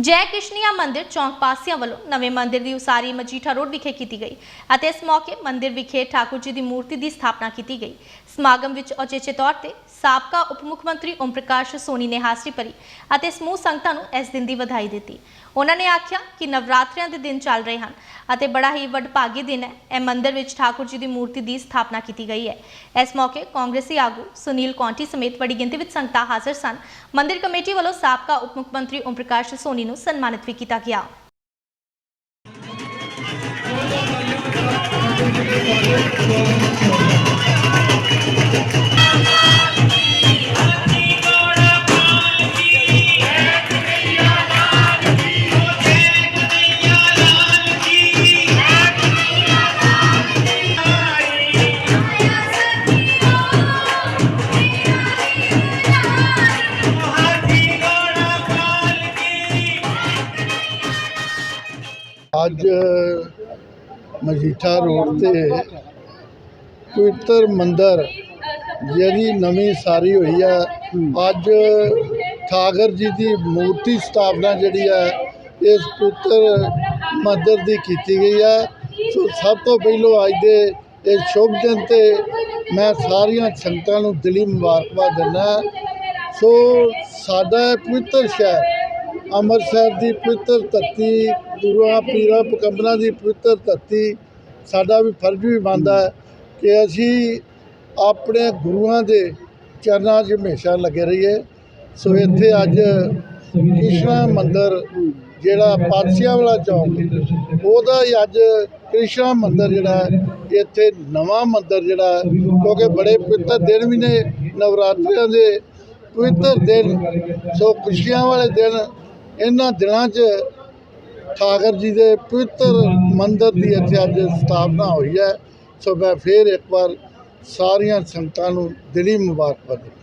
ਜੈ ਕ੍ਰਿਸ਼ਨੀਆ ਮੰਦਿਰ ਚੌਂਕ ਪਾਸੀਆਂ ਵੱਲੋਂ ਨਵੇਂ ਮੰਦਿਰ ਦੀ ਉਸਾਰੀ ਮਜੀਠਾ ਰੋਡ ਵਿਖੇ ਕੀਤੀ ਗਈ ਅਤੇ ਇਸ ਮੌਕੇ ਮੰਦਿਰ ਵਿਖੇ ਠਾਕੁਰ ਜੀ ਦੀ ਮੂਰਤੀ ਦੀ ਸਥਾਪਨਾ ਕੀਤੀ ਗਈ। ਸਮਾਗਮ ਵਿੱਚ ਉਚੇਚੇ ਤੌਰ ਤੇ ਸਾਬਕਾ ਉਪ ਮੁੱਖ ਮੰਤਰੀ ਓਮ ਪ੍ਰਕਾਸ਼ ਸੋਨੀ ਨੇ ਹਾਜ਼ਰੀ ਭਰੀ ਅਤੇ ਸਮੂਹ ਸੰਗਤਾਂ ਨੂੰ ਇਸ ਦਿਨ ਦੀ ਵਧਾਈ ਦਿੱਤੀ। ਉਹਨਾਂ ਨੇ ਆਖਿਆ ਕਿ ਨਵਰਾਤਰਿਆਂ ਦੇ ਦਿਨ ਚੱਲ ਰਹੇ ਹਨ ਅਤੇ ਬੜਾ ਹੀ ਵਡਭਾਗੀ ਦਿਨ ਹੈ। ਇਹ ਮੰਦਿਰ ਵਿੱਚ ਠਾਕੁਰ ਜੀ ਦੀ ਮੂਰਤੀ ਦੀ ਸਥਾਪਨਾ ਕੀਤੀ ਗਈ ਹੈ। ਇਸ ਮੌਕੇ ਕਾਂਗਰਸੀ ਆਗੂ ਸੁਨੀਲ ਕੌਂਟੀ ਸਮੇਤ ਵੱਡੀ ਗਿਣਤੀ ਵਿੱਚ ਸੰਗਤਾਂ ਹਾਜ਼ਰ ਸਨ। ਮੰਦਿਰ ਕਮੇਟੀ ਵੱਲੋਂ ਸਾਬਕਾ ਉਪ ਮੁੱਖ ਮੰਤਰੀ ਓਮ ਪ੍ਰਕਾਸ਼ ਸੋਨੀ ਨੂੰ ਸਨਮਾਨਿਤ ਵੀ ਕੀਤਾ ਗਿਆ। ਅੱਜ ਮਜੀਠਾ ਰੋਡ ਤੇ ਪਵਿੱਤਰ ਮੰਦਰ ਜਿਹੜੀ ਨਵੀਂ ਸਾਰੀ ਹੋਈ ਆ। ਅੱਜ ਠਾਕਰ ਜੀ ਦੀ ਮੂਰਤੀ ਸਥਾਪਨਾ ਜਿਹੜੀ ਆ, ਇਸ ਪਵਿੱਤਰ ਮੰਦਰ ਦੀ ਕੀਤੀ ਗਈ ਆ। ਸੋ ਸਭ ਤੋਂ ਪਹਿਲੋਂ ਅੱਜ ਦੇ ਇਹ ਸ਼ੁਭ ਦਿਨ ਤੇ ਮੈਂ ਸਾਰੀਆਂ ਸੰਗਤਾਂ ਨੂੰ ਦਿਲੀ ਮੁਬਾਰਕਬਾਦ ਦਿੰਦਾ ਸੋ ਸਾਡਾ ਇਹ ਪਵਿੱਤਰ ਸ਼ਹਿਰ ਅੰਮ੍ਰਿਤਸਰ ਦੀ ਪਵਿੱਤਰ ਧਰਤੀ ਗੁਰੂਆਂ ਪੀਰਾਂ ਪਕੰਬਰਾਂ ਦੀ ਪਵਿੱਤਰ ਧਰਤੀ ਸਾਡਾ ਵੀ ਫਰਜ਼ ਵੀ ਬਣਦਾ ਹੈ ਕਿ ਅਸੀਂ ਆਪਣੇ ਗੁਰੂਆਂ ਦੇ ਚਰਨਾਂ 'ਚ ਹਮੇਸ਼ਾ ਲੱਗੇ ਰਹੀਏ। ਸੋ ਇੱਥੇ ਅੱਜ ਕ੍ਰਿਸ਼ਨਾ ਮੰਦਿਰ ਜਿਹੜਾ ਪਾਤਸ਼ਾਹ ਵਾਲਾ ਚੌਂਕ ਉਹਦਾ ਹੀ ਅੱਜ ਕ੍ਰਿਸ਼ਨਾ ਮੰਦਿਰ ਜਿਹੜਾ ਹੈ, ਇੱਥੇ ਨਵਾਂ ਮੰਦਿਰ ਜਿਹੜਾ ਹੈ, ਕਿਉਂਕਿ ਬੜੇ ਪਵਿੱਤਰ ਦਿਨ ਵੀ ਨੇ ਨਵਰਾਤਰਿਆਂ ਦੇ ਪਵਿੱਤਰ ਦਿਨ। ਸੋ ਖੁਸ਼ੀਆਂ ਵਾਲੇ ਦਿਨ ਇਹਨਾਂ ਦਿਨਾਂ 'ਚ ਠਾਕਰ ਜੀ ਦੇ ਪਵਿੱਤਰ ਮੰਦਰ ਦੀ ਇੱਥੇ ਅੱਜ ਸਥਾਪਨਾ ਹੋਈ ਹੈ। ਸੋ ਮੈਂ ਫੇਰ ਇੱਕ ਵਾਰ ਸਾਰੀਆਂ ਸੰਗਤਾਂ ਨੂੰ ਦਿਲੀ ਮੁਬਾਰਕਬਾਦ ਦਿੰਦਾ